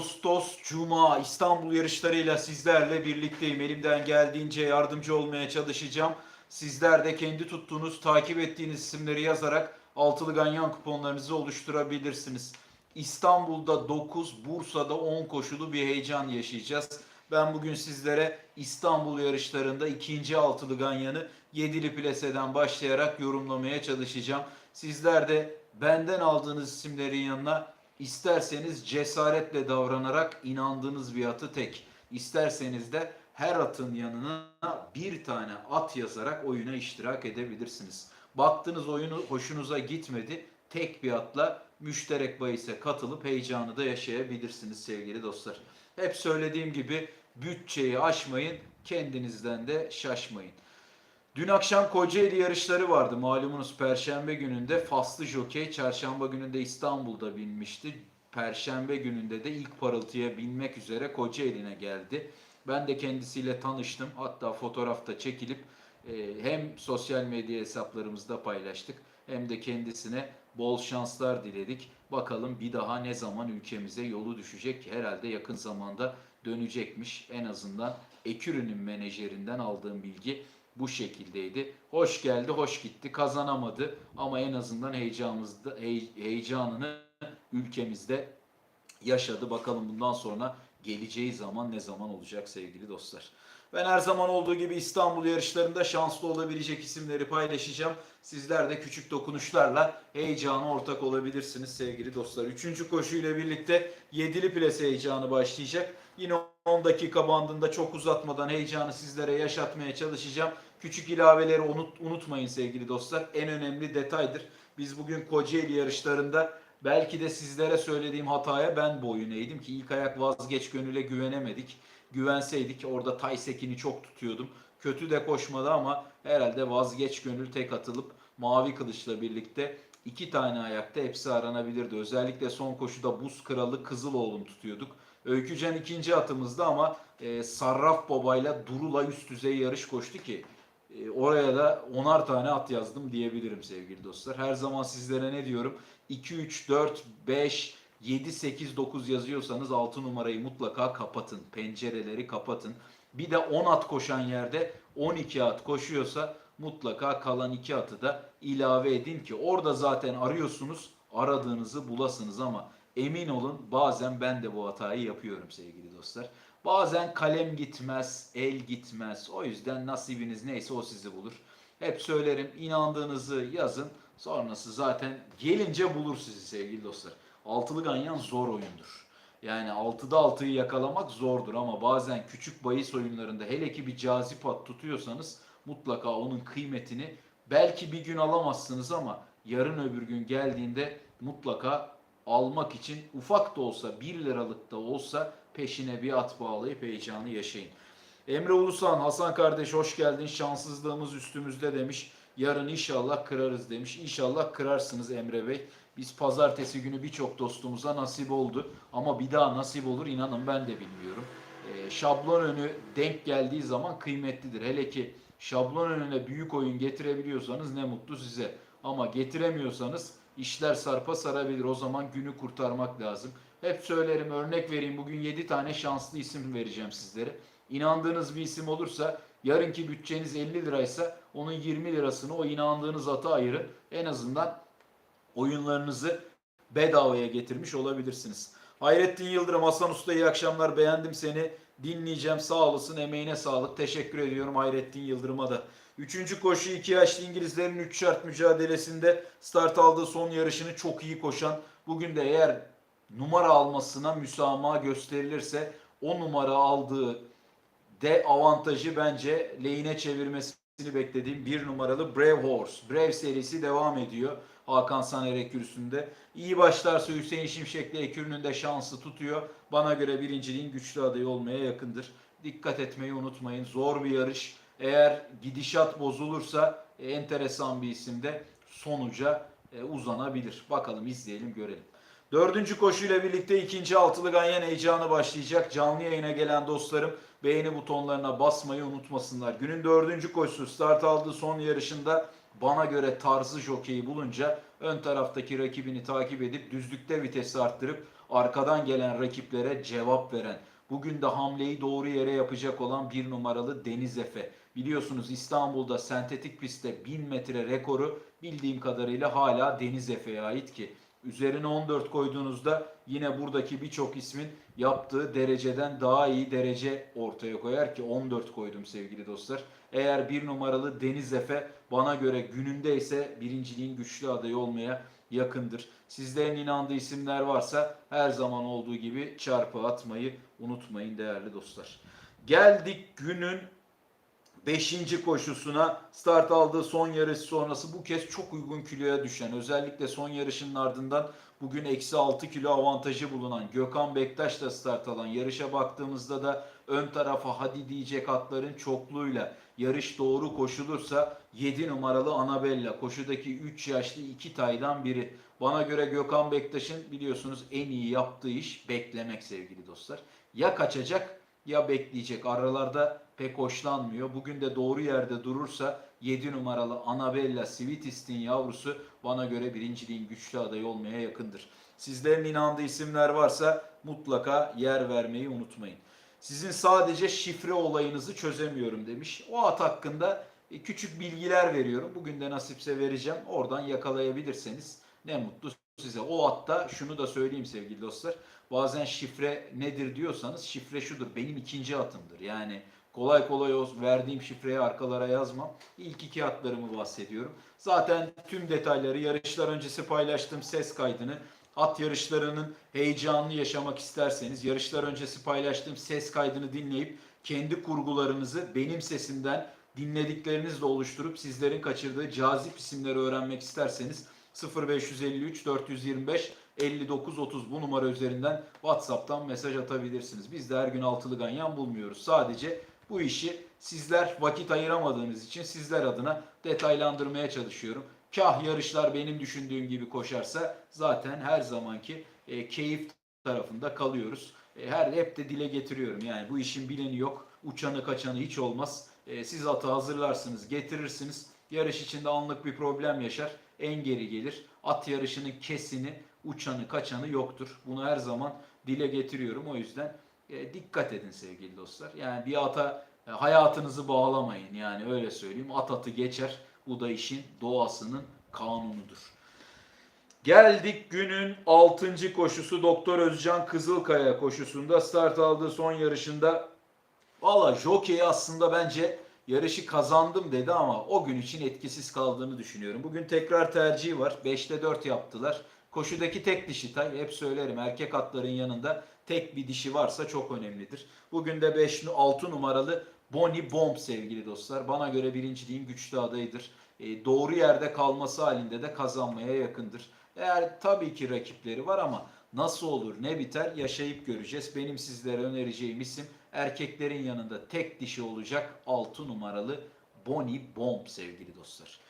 Ağustos Cuma İstanbul yarışlarıyla sizlerle birlikteyim. Elimden geldiğince yardımcı olmaya çalışacağım. Sizler de kendi tuttuğunuz, takip ettiğiniz isimleri yazarak altılı ganyan kuponlarınızı oluşturabilirsiniz. İstanbul'da 9, Bursa'da 10 koşulu bir heyecan yaşayacağız. Ben bugün sizlere İstanbul yarışlarında ikinci altılı ganyanı yedili plaseden başlayarak yorumlamaya çalışacağım. Sizler de benden aldığınız isimlerin yanına isterseniz cesaretle davranarak inandığınız bir atı tek, isterseniz de her atın yanına bir tane at yazarak oyuna iştirak edebilirsiniz. Baktınız oyunu hoşunuza gitmedi, tek bir atla müşterek bahise katılıp heyecanı da yaşayabilirsiniz sevgili dostlar. Hep söylediğim gibi bütçeyi aşmayın, kendinizden de şaşmayın. Dün akşam Kocaeli yarışları vardı malumunuz Perşembe gününde Faslı Jokey, Çarşamba gününde İstanbul'da binmişti. Perşembe gününde de ilk parıltıya binmek üzere Kocaeli'ne geldi. Ben de kendisiyle tanıştım. Hatta fotoğrafta çekilip e, hem sosyal medya hesaplarımızda paylaştık hem de kendisine bol şanslar diledik. Bakalım bir daha ne zaman ülkemize yolu düşecek ki herhalde yakın zamanda dönecekmiş. En azından Ekürü'nün menajerinden aldığım bilgi bu şekildeydi. Hoş geldi, hoş gitti. Kazanamadı ama en azından heyecanımızda hey- heyecanını ülkemizde yaşadı. Bakalım bundan sonra geleceği zaman ne zaman olacak sevgili dostlar. Ben her zaman olduğu gibi İstanbul yarışlarında şanslı olabilecek isimleri paylaşacağım. Sizler de küçük dokunuşlarla heyecana ortak olabilirsiniz sevgili dostlar. Üçüncü koşuyla birlikte yedili plase heyecanı başlayacak. Yine 10 dakika bandında çok uzatmadan heyecanı sizlere yaşatmaya çalışacağım. Küçük ilaveleri unut, unutmayın sevgili dostlar. En önemli detaydır. Biz bugün Kocaeli yarışlarında belki de sizlere söylediğim hataya ben boyun eğdim ki ilk ayak vazgeç gönüle güvenemedik. Güvenseydik orada Taysekin'i çok tutuyordum. Kötü de koşmadı ama herhalde vazgeç gönül tek atılıp Mavi Kılıç'la birlikte iki tane ayakta hepsi aranabilirdi. Özellikle son koşuda Buz Kralı Kızıloğlu'nu tutuyorduk. Öykücan ikinci atımızda ama e, Sarraf Baba'yla Durula üst düzey yarış koştu ki e, oraya da onar tane at yazdım diyebilirim sevgili dostlar. Her zaman sizlere ne diyorum? 2, 3, 4, 5, 7, 8, 9 yazıyorsanız 6 numarayı mutlaka kapatın. Pencereleri kapatın. Bir de 10 at koşan yerde 12 at koşuyorsa mutlaka kalan 2 atı da ilave edin ki orada zaten arıyorsunuz aradığınızı bulasınız ama emin olun bazen ben de bu hatayı yapıyorum sevgili dostlar. Bazen kalem gitmez, el gitmez. O yüzden nasibiniz neyse o sizi bulur. Hep söylerim inandığınızı yazın. Sonrası zaten gelince bulur sizi sevgili dostlar. Altılı ganyan zor oyundur. Yani 6'da 6'yı yakalamak zordur ama bazen küçük bahis oyunlarında hele ki bir cazip at tutuyorsanız mutlaka onun kıymetini belki bir gün alamazsınız ama yarın öbür gün geldiğinde mutlaka almak için ufak da olsa 1 liralık da olsa peşine bir at bağlayıp heyecanı yaşayın. Emre Ulusan, Hasan kardeş hoş geldin. Şanssızlığımız üstümüzde demiş. Yarın inşallah kırarız demiş. İnşallah kırarsınız Emre Bey. Biz pazartesi günü birçok dostumuza nasip oldu. Ama bir daha nasip olur inanın ben de bilmiyorum. Ee, şablon önü denk geldiği zaman kıymetlidir. Hele ki şablon önüne büyük oyun getirebiliyorsanız ne mutlu size. Ama getiremiyorsanız işler sarpa sarabilir. O zaman günü kurtarmak lazım. Hep söylerim örnek vereyim. Bugün 7 tane şanslı isim vereceğim sizlere. İnandığınız bir isim olursa yarınki bütçeniz 50 liraysa onun 20 lirasını o inandığınız ata ayırın. En azından oyunlarınızı bedavaya getirmiş olabilirsiniz. Hayrettin Yıldırım, Hasan Usta iyi akşamlar. Beğendim seni. Dinleyeceğim. Sağ olasın. Emeğine sağlık. Teşekkür ediyorum Hayrettin Yıldırım'a da. Üçüncü koşu iki yaşlı İngilizlerin 3 şart mücadelesinde start aldığı son yarışını çok iyi koşan. Bugün de eğer numara almasına müsamaha gösterilirse o numara aldığı de avantajı bence lehine çevirmesini beklediğim bir numaralı Brave Horse. Brave serisi devam ediyor. Hakan Saner ekürüsünde. İyi başlarsa Hüseyin Şimşek'le ekürünün de şansı tutuyor. Bana göre birinciliğin güçlü adayı olmaya yakındır. Dikkat etmeyi unutmayın. Zor bir yarış. Eğer gidişat bozulursa e, enteresan bir isimde sonuca e, uzanabilir. Bakalım izleyelim görelim. Dördüncü koşuyla birlikte ikinci altılı ganyan heyecanı başlayacak. Canlı yayına gelen dostlarım beğeni butonlarına basmayı unutmasınlar. Günün dördüncü koşusu start aldığı son yarışında bana göre tarzı jokeyi bulunca ön taraftaki rakibini takip edip düzlükte vitesi arttırıp arkadan gelen rakiplere cevap veren, bugün de hamleyi doğru yere yapacak olan bir numaralı Deniz Efe. Biliyorsunuz İstanbul'da sentetik pistte 1000 metre rekoru bildiğim kadarıyla hala Deniz Efe'ye ait ki üzerine 14 koyduğunuzda yine buradaki birçok ismin yaptığı dereceden daha iyi derece ortaya koyar ki 14 koydum sevgili dostlar. Eğer bir numaralı Deniz Efe bana göre gününde ise birinciliğin güçlü adayı olmaya yakındır. Sizlerin inandığı isimler varsa her zaman olduğu gibi çarpı atmayı unutmayın değerli dostlar. Geldik günün 5. koşusuna start aldığı son yarış sonrası bu kez çok uygun kiloya düşen özellikle son yarışının ardından bugün eksi 6 kilo avantajı bulunan Gökhan Bektaş da start alan yarışa baktığımızda da ön tarafa hadi diyecek atların çokluğuyla yarış doğru koşulursa 7 numaralı Anabella koşudaki 3 yaşlı 2 taydan biri. Bana göre Gökhan Bektaş'ın biliyorsunuz en iyi yaptığı iş beklemek sevgili dostlar. Ya kaçacak ya bekleyecek. Aralarda pek hoşlanmıyor. Bugün de doğru yerde durursa 7 numaralı Anabella Sweetist'in yavrusu bana göre birinciliğin güçlü adayı olmaya yakındır. Sizlerin inandığı isimler varsa mutlaka yer vermeyi unutmayın. Sizin sadece şifre olayınızı çözemiyorum demiş. O at hakkında e, küçük bilgiler veriyorum. Bugün de nasipse vereceğim. Oradan yakalayabilirseniz ne mutlu size. O atta şunu da söyleyeyim sevgili dostlar. Bazen şifre nedir diyorsanız şifre şudur. Benim ikinci atımdır. Yani kolay kolay o verdiğim şifreyi arkalara yazmam. İlk iki atlarımı bahsediyorum. Zaten tüm detayları yarışlar öncesi paylaştığım ses kaydını at yarışlarının heyecanını yaşamak isterseniz yarışlar öncesi paylaştığım ses kaydını dinleyip kendi kurgularınızı benim sesimden dinlediklerinizle oluşturup sizlerin kaçırdığı cazip isimleri öğrenmek isterseniz 0553 425 59 30 bu numara üzerinden WhatsApp'tan mesaj atabilirsiniz. Biz de her gün altılı ganyan bulmuyoruz. Sadece bu işi sizler vakit ayıramadığınız için sizler adına detaylandırmaya çalışıyorum. Kah yarışlar benim düşündüğüm gibi koşarsa zaten her zamanki e, keyif tarafında kalıyoruz. E, her hep de dile getiriyorum. Yani bu işin bileni yok. Uçanı kaçanı hiç olmaz. E, siz atı hazırlarsınız, getirirsiniz. Yarış içinde anlık bir problem yaşar. En geri gelir. At yarışının kesini, uçanı, kaçanı yoktur. Bunu her zaman dile getiriyorum. O yüzden e, dikkat edin sevgili dostlar. Yani bir ata e, hayatınızı bağlamayın. Yani öyle söyleyeyim. At atı geçer. Bu da işin doğasının kanunudur. Geldik günün 6. koşusu Doktor Özcan Kızılkaya koşusunda start aldığı son yarışında valla jockey aslında bence yarışı kazandım dedi ama o gün için etkisiz kaldığını düşünüyorum. Bugün tekrar tercihi var. 5'te 4 yaptılar. Koşudaki tek dişi tay hep söylerim erkek atların yanında tek bir dişi varsa çok önemlidir. Bugün de 5 6 numaralı Bonnie Bomb sevgili dostlar. Bana göre birinciliğin güçlü adayıdır. E, doğru yerde kalması halinde de kazanmaya yakındır. Eğer tabii ki rakipleri var ama nasıl olur ne biter yaşayıp göreceğiz. Benim sizlere önereceğim isim erkeklerin yanında tek dişi olacak 6 numaralı Bonnie Bomb sevgili dostlar.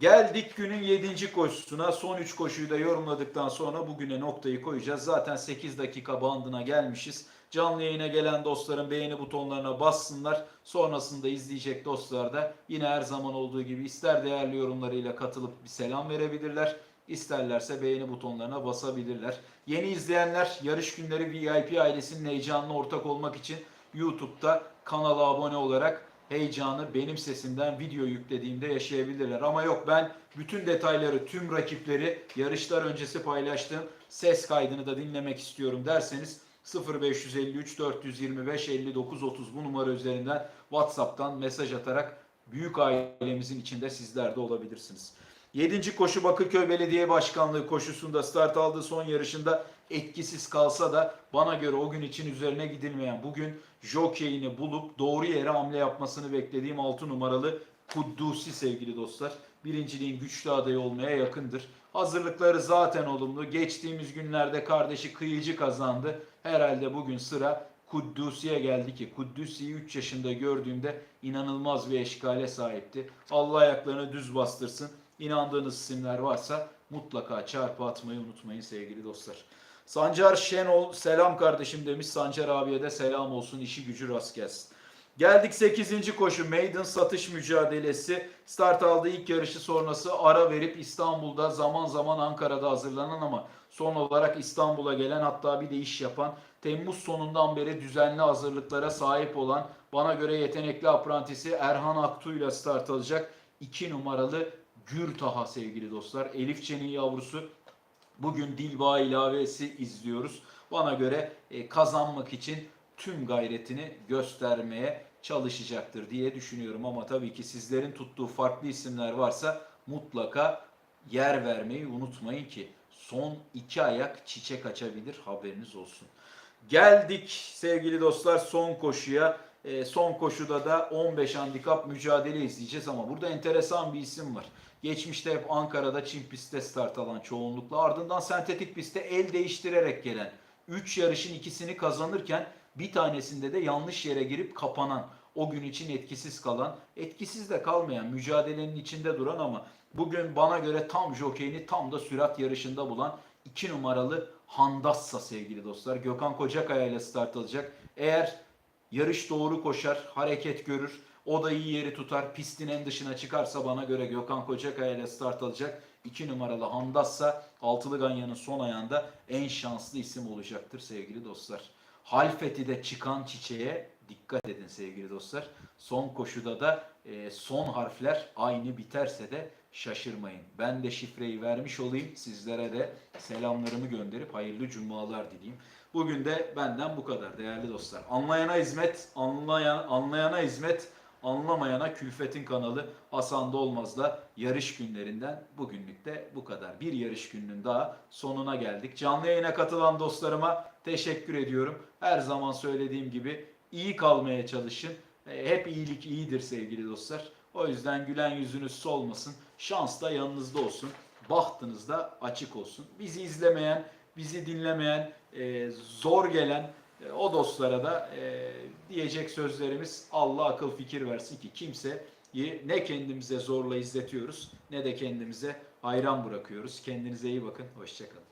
Geldik günün 7. koşusuna. Son 3 koşuyu da yorumladıktan sonra bugüne noktayı koyacağız. Zaten 8 dakika bandına gelmişiz. Canlı yayına gelen dostların beğeni butonlarına bassınlar. Sonrasında izleyecek dostlar da yine her zaman olduğu gibi ister değerli yorumlarıyla katılıp bir selam verebilirler. İsterlerse beğeni butonlarına basabilirler. Yeni izleyenler yarış günleri VIP ailesinin heyecanına ortak olmak için YouTube'da kanala abone olarak heyecanı benim sesimden video yüklediğimde yaşayabilirler. Ama yok ben bütün detayları, tüm rakipleri yarışlar öncesi paylaştığım ses kaydını da dinlemek istiyorum derseniz 0553 425 59 30 bu numara üzerinden WhatsApp'tan mesaj atarak büyük ailemizin içinde sizler de olabilirsiniz. 7. koşu Bakırköy Belediye Başkanlığı koşusunda start aldığı son yarışında etkisiz kalsa da bana göre o gün için üzerine gidilmeyen bugün jokeyini bulup doğru yere hamle yapmasını beklediğim 6 numaralı Kuddusi sevgili dostlar. Birinciliğin güçlü adayı olmaya yakındır. Hazırlıkları zaten olumlu. Geçtiğimiz günlerde kardeşi Kıyıcı kazandı. Herhalde bugün sıra Kuddusi'ye geldi ki Kuddusi'yi 3 yaşında gördüğümde inanılmaz bir eşkale sahipti. Allah ayaklarını düz bastırsın. İnandığınız isimler varsa mutlaka çarpı atmayı unutmayın sevgili dostlar. Sancar Şenol selam kardeşim demiş. Sancar abiye de selam olsun. işi gücü rast gelsin. Geldik 8. koşu Maiden satış mücadelesi. Start aldığı ilk yarışı sonrası ara verip İstanbul'da zaman zaman Ankara'da hazırlanan ama son olarak İstanbul'a gelen hatta bir de iş yapan Temmuz sonundan beri düzenli hazırlıklara sahip olan bana göre yetenekli aprantisi Erhan Aktu ile start alacak 2 numaralı Gürtaha sevgili dostlar. Elifçe'nin yavrusu Bugün Dilba ilavesi izliyoruz. Bana göre e, kazanmak için tüm gayretini göstermeye çalışacaktır diye düşünüyorum. Ama tabii ki sizlerin tuttuğu farklı isimler varsa mutlaka yer vermeyi unutmayın ki son iki ayak çiçek açabilir haberiniz olsun. Geldik sevgili dostlar son koşuya. E, son koşuda da 15 handikap mücadele izleyeceğiz ama burada enteresan bir isim var. Geçmişte hep Ankara'da çim pistte start alan çoğunlukla ardından sentetik pistte el değiştirerek gelen 3 yarışın ikisini kazanırken bir tanesinde de yanlış yere girip kapanan o gün için etkisiz kalan, etkisiz de kalmayan, mücadelenin içinde duran ama bugün bana göre tam jokeyini tam da sürat yarışında bulan 2 numaralı Handassa sevgili dostlar. Gökhan Kocakaya ile start alacak. Eğer yarış doğru koşar, hareket görür, o da iyi yeri tutar, pistin en dışına çıkarsa bana göre Gökhan Kocakaya ile start alacak. 2 numaralı Handassa Altılı Ganyan'ın son ayağında en şanslı isim olacaktır sevgili dostlar. Halfeti'de çıkan çiçeğe dikkat edin sevgili dostlar. Son koşuda da e, son harfler aynı biterse de şaşırmayın. Ben de şifreyi vermiş olayım. Sizlere de selamlarımı gönderip hayırlı cumalar dileyim. Bugün de benden bu kadar değerli dostlar. Anlayana hizmet, anlayan, anlayana hizmet, anlamayana külfetin kanalı Hasan Dolmaz'la yarış günlerinden bugünlük de bu kadar. Bir yarış gününün daha sonuna geldik. Canlı yayına katılan dostlarıma teşekkür ediyorum. Her zaman söylediğim gibi iyi kalmaya çalışın. E, Hep iyilik iyidir sevgili dostlar. O yüzden gülen yüzünüz solmasın. Şans da yanınızda olsun. Bahtınız da açık olsun. Bizi izlemeyen, bizi dinlemeyen, e, zor gelen o dostlara da e, diyecek sözlerimiz Allah akıl fikir versin ki kimseyi ne kendimize zorla izletiyoruz ne de kendimize hayran bırakıyoruz. Kendinize iyi bakın. Hoşçakalın.